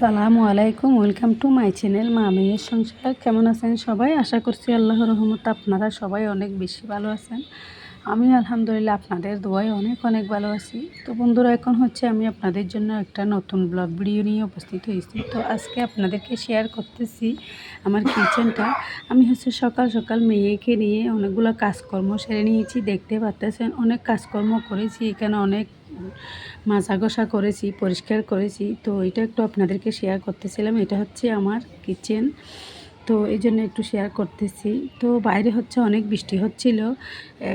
আসসালামু আলাইকুম, welcome to my channel মা মেয়ের সংসার। কেমন আছেন সবাই? আশা করছি আল্লাহ রহমত আপনারা সবাই অনেক বেশি ভালো আছেন। আমি আলহামদুলিল্লাহ আপনাদের দোয়ায় অনেক অনেক ভালো আছি। তো বন্ধুরা, এখন হচ্ছে আমি আপনাদের জন্য একটা নতুন ব্লগ ভিডিও নিয়ে উপস্থিত হয়েছি। তো আজকে আপনাদেরকে শেয়ার করতেছি আমার কিচেনটা আমি হচ্ছে সকাল সকাল মেয়েকে নিয়ে অনেকগুলো কাজকর্ম সেরে নিয়েছি। দেখতে পারতেছেন অনেক কাজকর্ম করেছি। এখানে অনেক মাজা ঘষা করেছি, পরিষ্কার করেছি। তো এটা একটু আপনাদেরকে শেয়ার করতেছিলাম। এটা হচ্ছে আমার কিচেন তো এই জন্য একটু শেয়ার করতেছি। তো বাইরে হচ্ছে অনেক বৃষ্টি হচ্ছিল।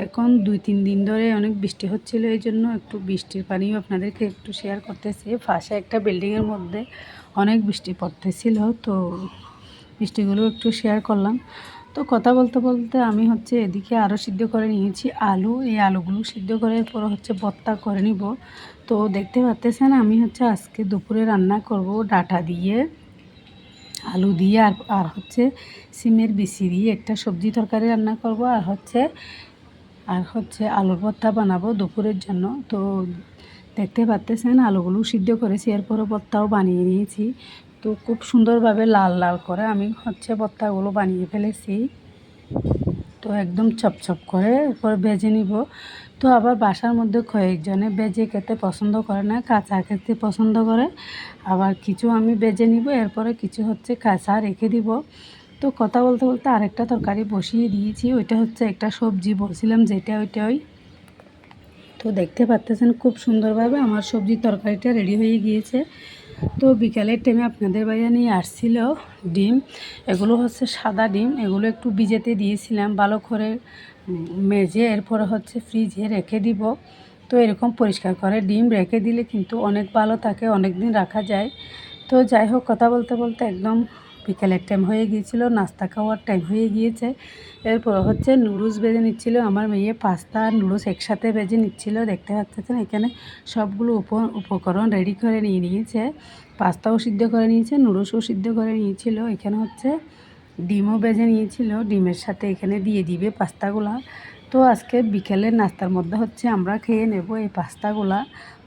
এখন দুই, তিন দিন ধরে অনেক বৃষ্টি হচ্ছিল। এই জন্য একটু বৃষ্টির পানিও আপনাদেরকে একটু শেয়ার করতেছি। পাশে একটা বিল্ডিংয়ের মধ্যে অনেক বৃষ্টি পড়তেছিল। তো বৃষ্টিগুলো একটু শেয়ার করলাম। তো কথা বলতে বলতে আমি হচ্ছে এদিকে আরও সিদ্ধ করে নিয়েছি আলু। এই আলুগুলো সিদ্ধ করে পর হচ্ছে ভর্তা করে নিব। তো দেখতে পাচ্তেছেন, আমি হচ্ছে আজকে দুপুরে রান্না করব ডাটা দিয়ে, আলু দিয়ে আর আর হচ্ছে সিমের বিচি দিয়ে একটা সবজি তরকারি রান্না করব আর হচ্ছে আর হচ্ছে আলুর ভর্তা বানাবো দুপুরের জন্য। তো দেখতে পাচ্তেছেন, আলুগুলো সিদ্ধ করেছি, এরপরও ভর্তাও বানিয়ে নিয়েছি। তো খুব সুন্দরভাবে লাল লাল করে আমি হচ্ছে ভর্তাগুলো বানিয়ে ফেলেছি। তো একদম চপচপ করে এরপর ভেজে নিব। তো আবার বাসার মধ্যে কয়েকজনে বেজে খেতে পছন্দ করে না, কাঁচা খেতে পছন্দ করে। আবার কিছু আমি বেজে নিব, এরপরে কিছু হচ্ছে কাঁচা রেখে দিব। তো কথা বলতে বলতে আরেকটা তরকারি বসিয়ে দিয়েছি, ওইটা হচ্ছে একটা সবজি বলছিলাম, যেটা ওইটা ওই তো দেখতে পাচ্তেছেন খুব সুন্দরভাবে আমার সবজি তরকারিটা রেডি হয়ে গিয়েছে। তো বিকালের টাইমে আপনাদের বাইরে নিয়ে আসছিল ডিম। এগুলো হচ্ছে সাদা ডিম। এগুলো একটু ভিজেতে দিয়েছিলাম, ভালো করে মেজে, এরপরে হচ্ছে ফ্রিজে রেখে দিব। তো এরকম পরিষ্কার করে ডিম রেখে দিলে কিন্তু অনেক ভালো থাকে অনেক দিন রাখা যায়। তো যাই হোক, কথা বলতে বলতে একদম বিকেলের টাইম হয়ে গিয়েছিল, নাস্তা খাওয়ার টাইম হয়ে গিয়েছে। এরপর হচ্ছে নুডলস বেজে নিচ্ছিল, আমার মেয়ে পাস্তা আর নুডলস একসাথে বেজে নিচ্ছিল। দেখতে পাচ্ছেন এখানে সবগুলো উপ, উপকরণ রেডি করে নিয়ে নিয়েছে। পাস্তাও সিদ্ধ করে নিয়েছে, নুডলসও সিদ্ধ করে নিয়েছিল। এখানে হচ্ছে ডিমও বেজে নিয়েছিল। ডিমের সাথে এখানে দিয়ে দিবে পাস্তাগুলা। তো আজকে বিকেলের নাস্তার মধ্যে হচ্ছে আমরা খেয়ে নেব এই পাস্তাগুলা।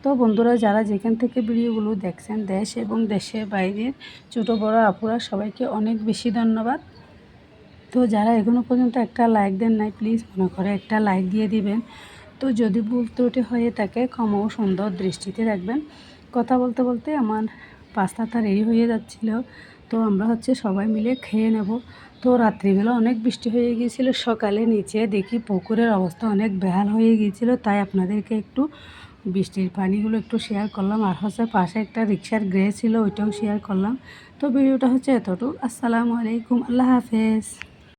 তো বন্ধুরা, যারা যেখান থেকে ভিডিওগুলো দেখছেন, দেশ এবং দেশের বাইরের ছোটো বড় আপুরা, সবাইকে অনেক বেশি ধন্যবাদ। তো যারা এখনও পর্যন্ত একটা লাইক দেন নাই, প্লিজ মনে করে একটা লাইক দিয়ে দিবেন। তো যদি ভুল ত্রুটি হয়ে থাকে, ক্ষমাও সুন্দর দৃষ্টিতে রাখবেন। কথা বলতে বলতে আমার পাস্তাটা রেডি হয়ে যাচ্ছিল। তো আমরা হচ্ছে সবাই মিলে খেয়ে নেব। তো রাত্রিবেলা অনেক বৃষ্টি হয়ে গিয়েছিল, সকালে নিচে দেখি পুকুরের অবস্থা অনেক বেহাল হয়ে গিয়েছিল, তাই আপনাদেরকে একটু বৃষ্টির পানিগুলো একটু শেয়ার করলাম। আর হচ্ছে পাশে একটা রিক্সার গ্রে ছিল, ওইটাও শেয়ার করলাম। তো ভিডিওটা হচ্ছে এতটুকু। আসসালামু আলাইকুম, আল্লাহ হাফেজ।